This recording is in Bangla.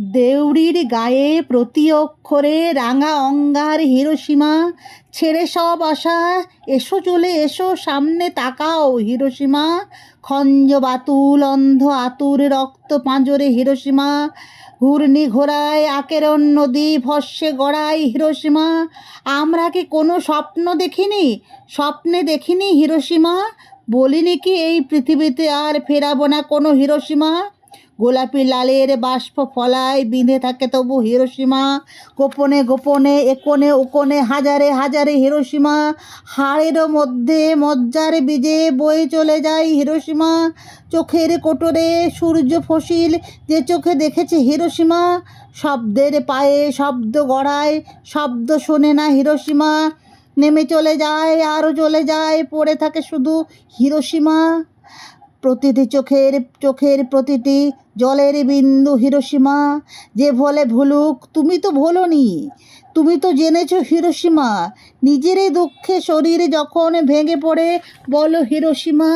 দেউড়ির গায়ে প্রতি অক্ষরে রাঙা অঙ্গার হিরোসীমা। ছেড়ে সব আশা, এসো চলে এসো, সামনে তাকাও হিরোসীমা। খঞ্জ বাতুল, অন্ধ আতুর রক্ত পাঁজরে হিরোসীমা। ঘূর্ণি ঘোড়ায় আকেরন নদী ভস্যে গড়ায় হিরোসীমা। আমরা কি কোনো স্বপ্ন দেখিনি? স্বপ্নে দেখিনি হিরোসীমা। বলিনি কি এই পৃথিবীতে আর ফেরাবো না কোনো হিরোসীমা? গোলাপি লালের বাষ্প ফলায়, বিঁধে থাকে তবু হিরোসীমা। গোপনে গোপনে, একোনে ওকোনে, হাজারে হাজারে হিরোসীমা। হাড়েরও মধ্যে মজ্জার বীজে বয়ে চলে যায় হিরোসীমা। চোখের কোটরে সূর্য ফসিল, যে চোখে দেখেছে হিরোসীমা। শব্দের পায়ে শব্দ গড়ায়, শব্দ শোনে না হিরোসীমা। নেমে চলে যায় আরও চলে যায়, পড়ে থাকে শুধু হিরোসীমা। প্রতিটি চোখের চোখের প্রতিটি জলের বিন্দু হিরোসীমা যে ভোলে ভুলুক, তুমি তো ভোলনি। তুমি তো জেনেছ হিরোসীমা নিজেরই দুঃখে শরীরে যখন ভেঙে পড়ে, বলো হিরোসীমা